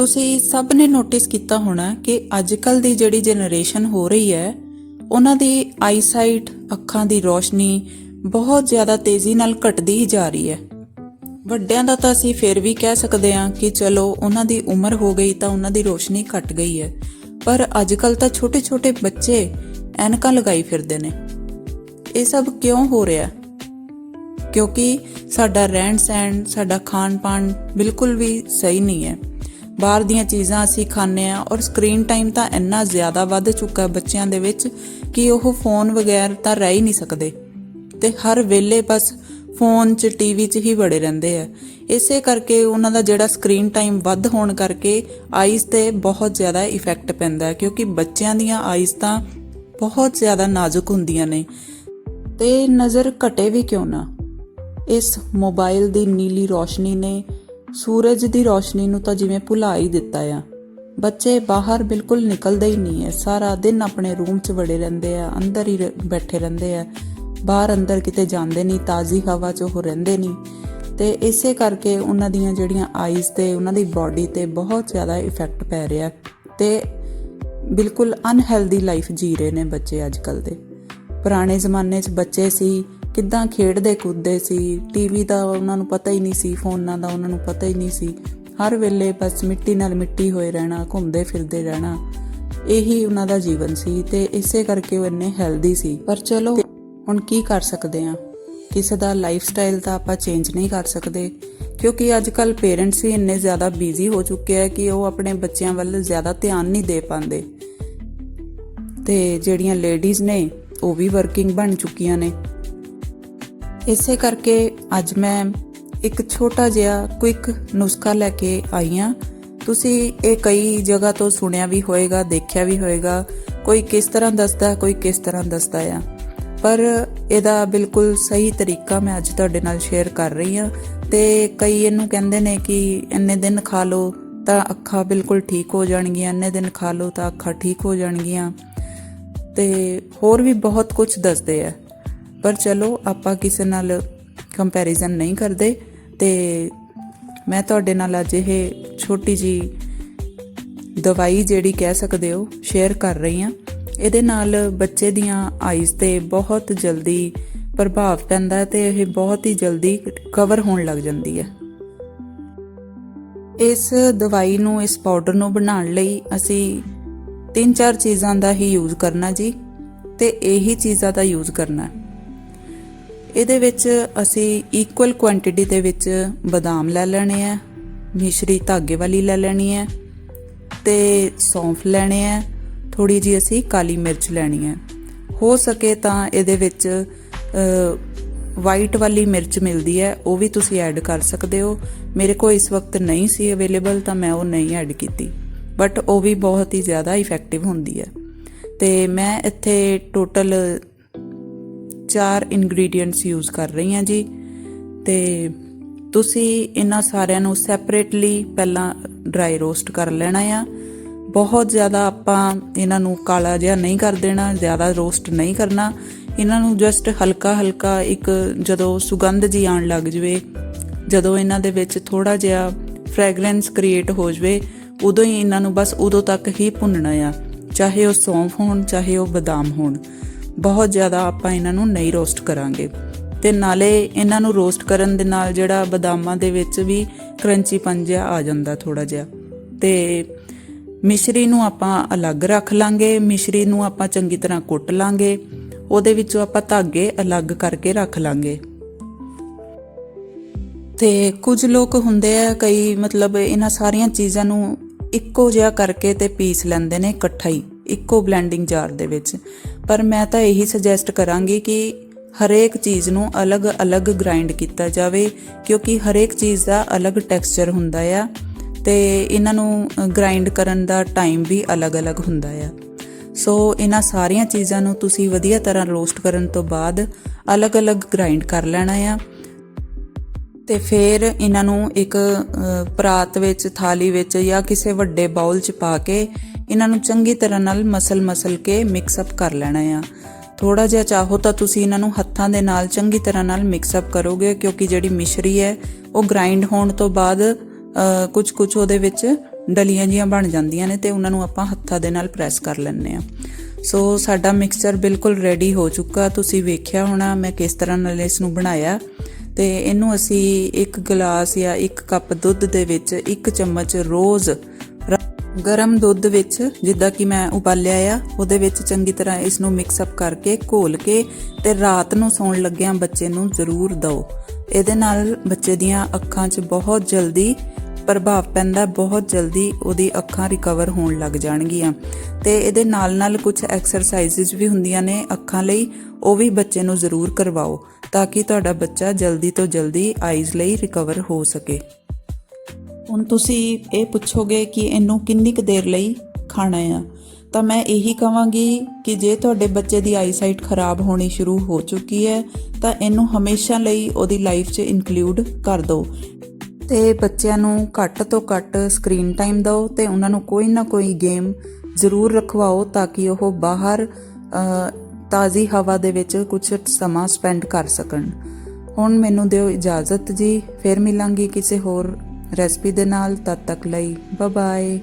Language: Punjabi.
ਤੁਸੀਂ ਸਭ ਨੇ ਨੋਟਿਸ ਕੀਤਾ ਹੋਣਾ ਕਿ ਅੱਜਕੱਲ ਦੀ ਜਿਹੜੀ ਜਨਰੇਸ਼ਨ ਹੋ ਰਹੀ ਹੈ, ਉਹਨਾਂ ਦੀ ਆਈਸਾਈਟ ਅੱਖਾਂ ਦੀ ਰੋਸ਼ਨੀ ਬਹੁਤ ਜ਼ਿਆਦਾ ਤੇਜ਼ੀ ਨਾਲ ਘਟਦੀ ਹੀ ਜਾ ਰਹੀ ਹੈ। ਵੱਡਿਆਂ ਦਾ ਤਾਂ ਅਸੀਂ ਫਿਰ ਵੀ ਕਹਿ ਸਕਦੇ ਹਾਂ ਕਿ ਚਲੋ ਉਹਨਾਂ ਦੀ ਉਮਰ ਹੋ ਗਈ ਤਾਂ ਉਹਨਾਂ ਦੀ ਰੋਸ਼ਨੀ ਘਟ ਗਈ ਹੈ, ਪਰ ਅੱਜਕੱਲ ਤਾਂ ਛੋਟੇ-ਛੋਟੇ ਬੱਚੇ ਐਨਕਾਂ ਲਗਾਈ ਫਿਰਦੇ ਨੇ। ਇਹ ਸਭ ਕਿਉਂ ਹੋ ਰਿਹਾ? ਕਿਉਂਕਿ ਸਾਡਾ ਰਹਿਣ ਸਹਿਣ ਸਾਡਾ ਖਾਣ ਪਾਣ ਬਿਲਕੁਲ ਵੀ ਸਹੀ ਨਹੀਂ ਹੈ। ਬਾਹਰ ਦੀਆਂ ਚੀਜ਼ਾਂ ਅਸੀਂ ਖਾਂਦੇ ਆ ਔਰ ਸਕਰੀਨ ਟਾਈਮ ਤਾਂ ਇੰਨਾ ਜ਼ਿਆਦਾ ਵੱਧ ਚੁੱਕਾ ਬੱਚਿਆਂ ਦੇ ਵਿੱਚ ਕਿ ਉਹ ਫੋਨ ਵਗੈਰ ਤਾਂ ਰਹਿ ਹੀ ਨਹੀਂ ਸਕਦੇ। ਤੇ ਹਰ ਵੇਲੇ ਬਸ ਫੋਨ 'ਚ ਟੀਵੀ 'ਚ ਹੀ ਵੜੇ ਰਹਿੰਦੇ ਆ। ਇਸੇ ਕਰਕੇ ਉਹਨਾਂ ਦਾ ਜਿਹੜਾ ਸਕਰੀਨ ਟਾਈਮ ਵੱਧ ਹੋਣ ਕਰਕੇ ਆਈਜ਼ ਤੇ ਬਹੁਤ ਜ਼ਿਆਦਾ ਇਫੈਕਟ ਪੈਂਦਾ ਹੈ, ਕਿਉਂਕਿ ਬੱਚਿਆਂ ਦੀਆਂ ਆਈਜ਼ ਤਾਂ ਬਹੁਤ ਜ਼ਿਆਦਾ ਨਾਜ਼ੁਕ ਹੁੰਦੀਆਂ ਨੇ। ਤੇ ਨਜ਼ਰ ਘਟੇ ਵੀ ਕਿਉਂ ਨਾ? ਇਸ ਮੋਬਾਈਲ ਦੀ ਨੀਲੀ ਰੋਸ਼ਨੀ ਨੇ ਸੂਰਜ ਦੀ ਰੋਸ਼ਨੀ ਨੂੰ ਤਾਂ ਜਿਵੇਂ ਭੁਲਾ ਹੀ ਦਿੱਤਾ ਆ। ਬੱਚੇ ਬਾਹਰ ਬਿਲਕੁਲ ਨਿਕਲਦੇ ਹੀ ਨਹੀਂ ਐ। ਸਾਰਾ ਦਿਨ ਆਪਣੇ ਰੂਮ 'ਚ ਵੜੇ ਰਹਿੰਦੇ ਆ, ਅੰਦਰ ਹੀ ਰ- ਬੈਠੇ ਰਹਿੰਦੇ ਆ। ਬਾਹਰ ਅੰਦਰ ਕਿਤੇ ਜਾਂਦੇ ਨਹੀਂ, ਤਾਜ਼ੀ ਹਵਾ 'ਚ ਉਹ ਰਹਿੰਦੇ ਨਹੀਂ। ਤੇ ਇਸੇ ਕਰਕੇ ਉਹਨਾਂ ਦੀਆਂ ਜਿਹੜੀਆਂ ਆਈਜ਼ ਤੇ, ਉਹਨਾਂ ਦੀ ਬਾਡੀ ਤੇ ਬਹੁਤ ਜ਼ਿਆਦਾ ਇਫੈਕਟ ਪੈ ਰਿਹਾ। ਤੇ ਬਿਲਕੁਲ ਅਨਹੈਲਦੀ ਲਾਈਫ ਜੀ ਰਹੇ ਨੇ ਬੱਚੇ ਅੱਜ ਕੱਲ ਦੇ। ਪੁਰਾਣੇ ਜ਼ਮਾਨੇ 'ਚ ਬੱਚੇ ਸੀ ਕਿੱਦਾਂ ਖੇਡਦੇ ਕੁੱਦਦੇ ਸੀ ਟੀਵੀ ਦਾ ਉਹਨਾਂ ਨੂੰ ਪਤਾ ਹੀ ਨਹੀਂ ਸੀ, ਫੋਨਾਂ ਦਾ ਉਹਨਾਂ ਨੂੰ ਪਤਾ ਹੀ ਨਹੀਂ ਸੀ। ਹਰ ਵੇਲੇ ਬਸ ਮਿੱਟੀ ਨਾਲ ਮਿੱਟੀ ਹੋਏ ਰਹਿਣਾ, ਘੁੰਮਦੇ ਫਿਰਦੇ ਰਹਿਣਾ, ਇਹੀ ਉਹਨਾਂ ਦਾ ਜੀਵਨ ਸੀ ਤੇ ਇਸੇ ਕਰਕੇ ਉਹ ਇੰਨੇ ਹੈਲਦੀ ਸੀ। ਪਰ ਚਲੋ, ਹੁਣ ਕੀ ਕਰ ਸਕਦੇ ਆ ਕਿਸੇ ਦਾ ਲਾਈਫ ਸਟਾਈਲ ਤਾਂ ਆਪਾਂ ਚੇਂਜ ਨਹੀਂ ਕਰ ਸਕਦੇ, ਕਿਉਂਕਿ ਅੱਜ ਕੱਲ ਪੇਰੈਂਟਸ ਵੀ ਇੰਨੇ ਜ਼ਿਆਦਾ ਬਿਜ਼ੀ ਹੋ ਚੁੱਕੇ ਆ ਕਿ ਉਹ ਆਪਣੇ ਬੱਚਿਆਂ ਵੱਲ ਜ਼ਿਆਦਾ ਧਿਆਨ ਨਹੀਂ ਦੇ ਪਾਉਂਦੇ। ਤੇ ਜਿਹੜੀਆਂ ਲੇਡੀਜ਼ ਨੇ, ਉਹ ਵੀ ਵਰਕਿੰਗ ਬਣ ਚੁੱਕੀਆਂ ਨੇ। ਇਸੇ ਕਰਕੇ ਅੱਜ ਮੈਂ ਇੱਕ ਛੋਟਾ ਜਿਹਾ ਕੁਇਕ ਨੁਸਖਾ ਲੈ ਕੇ ਆਈ ਹਾਂ। ਤੁਸੀਂ ਇਹ ਕਈ ਜਗ੍ਹਾ ਤੋਂ ਸੁਣਿਆ ਵੀ ਹੋਵੇਗਾ ਦੇਖਿਆ ਵੀ ਹੋਵੇਗਾ ਕੋਈ ਕਿਸ ਤਰ੍ਹਾਂ ਦੱਸਦਾ, ਕੋਈ ਕਿਸ ਤਰ੍ਹਾਂ ਦੱਸਦਾ ਆ। ਪਰ ਇਹਦਾ ਬਿਲਕੁਲ ਸਹੀ ਤਰੀਕਾ ਮੈਂ ਅੱਜ ਤੁਹਾਡੇ ਨਾਲ ਸ਼ੇਅਰ ਕਰ ਰਹੀ ਹਾਂ ਤੇ ਕਈ ਇਹਨੂੰ ਕਹਿੰਦੇ ਨੇ ਕਿ ਇੰਨੇ ਦਿਨ ਖਾ ਲਓ ਤਾਂ ਅੱਖਾਂ ਬਿਲਕੁਲ ਠੀਕ ਹੋ ਜਾਣਗੀਆਂ, ਇੰਨੇ ਦਿਨ ਖਾ ਲਓ ਤਾਂ ਅੱਖਾਂ ਠੀਕ ਹੋ ਜਾਣਗੀਆਂ। ਤੇ ਹੋਰ ਵੀ ਬਹੁਤ ਕੁਝ ਦੱਸਦੇ ਆ। ਪਰ ਚਲੋ, ਆਪਾਂ ਕਿਸੇ ਨਾਲ ਕੰਪੈਰੀਜ਼ਨ ਨਹੀਂ ਕਰਦੇ ਤੇ ਮੈਂ ਤੁਹਾਡੇ ਨਾਲ ਅੱਜ ਇਹ ਛੋਟੀ ਜੀ ਦਵਾਈ ਜਿਹੜੀ ਕਹਿ ਸਕਦੇ ਹੋ ਸ਼ੇਅਰ ਕਰ ਰਹੀ ਹਾਂ। ਇਹਦੇ ਨਾਲ ਬੱਚੇ ਦੀਆਂ ਆਈਜ਼ ਤੇ ਬਹੁਤ ਜਲਦੀ ਪ੍ਰਭਾਵ ਪੈਂਦਾ ਹੈ ਤੇ ਇਹ ਬਹੁਤ ਹੀ ਜਲਦੀ ਕਵਰ ਹੋਣ ਲੱਗ ਜਾਂਦੀ ਹੈ। ਇਸ ਦਵਾਈ ਨੂੰ, ਇਸ ਪਾਊਡਰ ਨੂੰ ਬਣਾਉਣ ਲਈ ਅਸੀਂ ਤਿੰਨ ਚਾਰ ਚੀਜ਼ਾਂ ਦਾ ਹੀ ਯੂਜ਼ ਕਰਨਾ ਜੀ ਤੇ ਇਹੀ ਚੀਜ਼ਾਂ ਦਾ ਯੂਜ਼ ਕਰਨਾ ਇਹਦੇ ਵਿੱਚ ਅਸੀਂ ਇਕੁਅਲ ਕੁਆਂਟੀਟੀ ਦੇ ਵਿੱਚ ਬਦਾਮ ਲੈ ਲੈਣੇ ਆ, ਮਿਸ਼ਰੀ ਧਾਗੇ ਵਾਲੀ ਲੈ ਲੈਣੀ ਹੈ ਤੇ ਸੌਂਫ ਲੈਣੇ ਆ ਥੋੜੀ ਜੀ ਅਸੀਂ ਕਾਲੀ ਮਿਰਚ ਲੈਣੀ ਹੈ ਹੋ ਸਕੇ ਤਾਂ ਇਹਦੇ ਵਿੱਚ ਵਾਈਟ ਵਾਲੀ ਮਿਰਚ ਮਿਲਦੀ ਹੈ, ਉਹ ਵੀ ਤੁਸੀਂ ਐਡ ਕਰ ਸਕਦੇ ਹੋ। ਮੇਰੇ ਕੋਲ ਇਸ ਵਕਤ ਨਹੀਂ ਸੀ ਅਵੇਲੇਬਲ ਤਾਂ ਮੈਂ ਉਹ ਨਹੀਂ ਐਡ ਕੀਤੀ। ਬਟ ਉਹ ਵੀ ਬਹੁਤ ਹੀ ਜ਼ਿਆਦਾ ਇਫੈਕਟਿਵ ਹੁੰਦੀ ਹੈ। ਤੇ ਮੈਂ ਇੱਥੇ ਟੋਟਲ ਚਾਰ ਇਨਗਰੀਡੀਅੰਟਸ ਯੂਜ਼ ਕਰ ਰਹੀ ਹਾਂ ਜੀ। ਤੇ ਤੁਸੀਂ ਇਹਨਾਂ ਸਾਰਿਆਂ ਨੂੰ ਸੈਪਰੇਟਲੀ ਪਹਿਲਾਂ ਡਰਾਈ ਰੋਸਟ ਕਰ ਲੈਣਾ ਆ। ਬਹੁਤ ਜ਼ਿਆਦਾ ਆਪਾਂ ਇਹਨਾਂ ਨੂੰ ਕਾਲਾ ਜਿਹਾ ਨਹੀਂ ਕਰ ਦੇਣਾ, ਜ਼ਿਆਦਾ ਰੋਸਟ ਨਹੀਂ ਕਰਨਾ। ਇਹਨਾਂ ਨੂੰ ਜਸਟ ਹਲਕਾ ਹਲਕਾ ਇੱਕ ਜਦੋਂ ਸੁਗੰਧ ਜੀ ਆਉਣ ਲੱਗ ਜਵੇ, ਜਦੋਂ ਇਹਨਾਂ ਦੇ ਵਿੱਚ ਥੋੜਾ ਜਿਹਾ ਫ੍ਰੈਗਰੈਂਸ ਕ੍ਰੀਏਟ ਹੋ ਜਵੇ, ਉਦੋਂ ਹੀ ਇਹਨਾਂ ਨੂੰ ਬਸ ਉਦੋਂ ਤੱਕ ਹੀ ਭੁੰਨਣਾ ਆ। ਚਾਹੇ ਉਹ ਸੌਂਫ ਹੋਣ, ਚਾਹੇ ਉਹ ਬਦਾਮ ਹੋਣ। ਬਹੁਤ ਜ਼ਿਆਦਾ ਆਪਾਂ ਇਹਨਾਂ ਨੂੰ ਨਹੀਂ ਰੋਸਟ ਕਰਾਂਗੇ। ਤੇ ਨਾਲੇ ਇਹਨਾਂ ਨੂੰ ਰੋਸਟ ਕਰਨ ਦੇ ਨਾਲ ਜਿਹੜਾ ਬਦਾਮਾਂ ਦੇ ਵਿੱਚ ਵੀ ਕਰੰਚੀ ਜਿਹਾ ਆ ਜਾਂਦਾ ਥੋੜਾ ਜਿਹਾ। ਤੇ ਮਿਸ਼ਰੀ ਨੂੰ ਆਪਾਂ ਅਲੱਗ ਰੱਖ ਲਾਂਗੇ, ਮਿਸ਼ਰੀ ਨੂੰ ਆਪਾਂ ਚੰਗੀ ਤਰ੍ਹਾਂ ਕੁੱਟ ਲਾਂਗੇ, ਉਹਦੇ ਵਿੱਚੋਂ ਆਪਾਂ ਧਾਗੇ ਅਲੱਗ ਕਰਕੇ ਰੱਖ ਲਾਂਗੇ। ਤੇ ਕੁਝ ਲੋਕ ਹੁੰਦੇ ਆ, ਕਈ ਮਤਲਬ ਇਹਨਾਂ ਸਾਰੀਆਂ ਚੀਜ਼ਾਂ ਨੂੰ ਇੱਕੋ ਜਿਹਾ ਕਰਕੇ ਤੇ ਪੀਸ ਲੈਂਦੇ ਨੇ ਇਕੱਠਾ ਹੀ। ਇੱਕੋ ਬਲੈਂਡਿੰਗ ਜਾਰ ਦੇ ਵਿੱਚ। ਪਰ ਮੈਂ ਤਾਂ ਇਹੀ ਸੁਜੈਸਟ ਕਰਾਂਗੀ ਕਿ ਹਰੇਕ ਚੀਜ਼ ਨੂੰ ਅਲੱਗ-ਅਲੱਗ ਗ੍ਰਾਈਂਡ ਕੀਤਾ ਜਾਵੇ, ਕਿਉਂਕਿ ਹਰੇਕ ਚੀਜ਼ ਦਾ ਅਲੱਗ ਟੈਕਸਚਰ ਹੁੰਦਾ ਆ ਤੇ ਇਹਨਾਂ ਨੂੰ ਗ੍ਰਾਈਂਡ ਕਰਨ ਦਾ ਟਾਈਮ ਵੀ ਅਲੱਗ-ਅਲੱਗ ਹੁੰਦਾ ਆ। ਸੋ ਇਹਨਾਂ ਸਾਰੀਆਂ ਚੀਜ਼ਾਂ ਨੂੰ ਤੁਸੀਂ ਵਧੀਆ ਤਰ੍ਹਾਂ ਰੋਸਟ ਕਰਨ ਤੋਂ ਬਾਅਦ ਅਲੱਗ-ਅਲੱਗ ਗ੍ਰਾਈਂਡ ਕਰ ਲੈਣਾ ਆ। ਤੇ ਫਿਰ ਇਹਨਾਂ ਨੂੰ ਇੱਕ ਪਰਾਤ ਵਿੱਚ, ਥਾਲੀ ਵਿੱਚ ਜਾਂ ਕਿਸੇ ਵੱਡੇ ਬਾਉਲ 'ਚ ਪਾ ਕੇ ਇਹਨਾਂ ਨੂੰ ਚੰਗੀ ਤਰ੍ਹਾਂ ਨਾਲ ਮਸਲ-ਮਸਲ ਕੇ ਮਿਕਸ ਅਪ ਕਰ ਲੈਣਾ ਆ। ਥੋੜਾ ਜਿਹਾ ਚਾਹੋ ਤਾਂ ਤੁਸੀਂ ਇਹਨਾਂ ਨੂੰ ਹੱਥਾਂ ਦੇ ਨਾਲ ਚੰਗੀ ਤਰ੍ਹਾਂ ਨਾਲ ਮਿਕਸ ਅਪ ਕਰੋਗੇ, ਕਿਉਂਕਿ ਜਿਹੜੀ ਮਿਸ਼ਰੀ ਹੈ, ਉਹ ਗ੍ਰਾਈਂਡ ਹੋਣ ਤੋਂ ਬਾਅਦ ਕੁਝ ਕੁਝ ਉਹਦੇ ਵਿੱਚ ਡਲੀਆਂ ਜੀਆਂ ਬਣ ਜਾਂਦੀਆਂ ਨੇ ਤੇ ਉਹਨਾਂ ਨੂੰ ਆਪਾਂ ਹੱਥਾਂ ਦੇ ਨਾਲ ਪ੍ਰੈਸ ਕਰ ਲੈਂਦੇ ਆ ਸੋ ਸਾਡਾ ਮਿਕਸਚਰ ਬਿਲਕੁਲ ਰੈਡੀ ਹੋ ਚੁੱਕਾ। ਤੁਸੀਂ ਵੇਖਿਆ ਹੋਣਾ ਮੈਂ ਕਿਸ ਤਰ੍ਹਾਂ ਨਾਲ ਇਸ ਨੂੰ ਬਣਾਇਆ। ਤੇ ਇਹਨੂੰ ਅਸੀਂ ਇੱਕ ਗਲਾਸ ਜਾਂ ਇੱਕ ਕੱਪ ਦੁੱਧ ਦੇ ਵਿੱਚ ਇੱਕ ਚਮਚ ਰੋਜ਼ ਗਰਮ ਦੁੱਧ ਵਿੱਚ, ਜਿੱਦਾਂ ਕਿ ਮੈਂ ਉਬਾਲਿਆ ਆ, ਉਹਦੇ ਵਿੱਚ ਚੰਗੀ ਤਰ੍ਹਾਂ ਇਸ ਨੂੰ ਮਿਕਸ ਅਪ ਕਰਕੇ ਘੋਲ ਕੇ ਤੇ ਰਾਤ ਨੂੰ ਸੌਣ ਲੱਗਿਆਂ ਬੱਚੇ ਨੂੰ ਜ਼ਰੂਰ ਦਿਓ। ਇਹਦੇ ਨਾਲ ਬੱਚੇ ਦੀਆਂ ਅੱਖਾਂ 'ਚ ਬਹੁਤ ਜਲਦੀ ਪ੍ਰਭਾਵ ਪੈਂਦਾ, ਬਹੁਤ ਜਲਦੀ ਉਹਦੀ ਅੱਖਾਂ ਰਿਕਵਰ ਹੋਣ ਲੱਗ ਜਾਣਗੀਆਂ। ਤੇ ਇਹਦੇ ਨਾਲ ਨਾਲ ਕੁਝ ਐਕਸਰਸਾਈਜ਼ਸ ਵੀ ਹੁੰਦੀਆਂ ਨੇ ਅੱਖਾਂ ਲਈ ਉਹ ਵੀ ਬੱਚੇ ਨੂੰ ਜ਼ਰੂਰ ਕਰਵਾਓ ਤਾਂ ਕਿ ਤੁਹਾਡਾ ਬੱਚਾ ਜਲਦੀ ਤੋਂ ਜਲਦੀ ਆਈਜ਼ ਲਈ ਰਿਕਵਰ ਹੋ ਸਕੇ। ਹੁਣ ਤੁਸੀਂ ਇਹ ਪੁੱਛੋਗੇ ਕਿ ਇਹਨੂੰ ਕਿੰਨੀ ਕੁ ਦੇਰ ਲਈ ਖਾਣਾ ਆ? ਤਾਂ ਮੈਂ ਇਹੀ ਕਹਾਂਗੀ ਕਿ ਜੇ ਤੁਹਾਡੇ ਬੱਚੇ ਦੀ ਆਈਸਾਈਟ ਖਰਾਬ ਹੋਣੀ ਸ਼ੁਰੂ ਹੋ ਚੁੱਕੀ ਹੈ, ਤਾਂ ਇਹਨੂੰ ਹਮੇਸ਼ਾ ਲਈ ਉਹਦੀ ਲਾਈਫ 'ਚ ਇਨਕਲੂਡ ਕਰ ਦਿਓ। ਤੇ ਬੱਚਿਆਂ ਨੂੰ ਘੱਟ ਤੋਂ ਘੱਟ ਸਕਰੀਨ ਟਾਈਮ ਦਿਓ ਤੇ ਉਹਨਾਂ ਨੂੰ ਕੋਈ ਨਾ ਕੋਈ ਗੇਮ ਜ਼ਰੂਰ ਰਖਵਾਓ ਤਾਂ ਕਿ ਉਹ ਬਾਹਰ ਤਾਜ਼ੀ ਹਵਾ ਦੇ ਵਿੱਚ ਕੁਝ ਸਮਾਂ ਸਪੈਂਡ ਕਰ ਸਕਣ। ਹੁਣ ਮੈਨੂੰ ਦਿਓ ਇਜਾਜ਼ਤ ਜੀ, ਫਿਰ ਮਿਲਾਂਗੀ ਕਿਸੇ ਹੋਰ ਰੈਸਪੀ ਦੇ ਨਾਲ। ਤਦ ਤੱਕ ਲਈ ਬਾਏ ਬਾਏ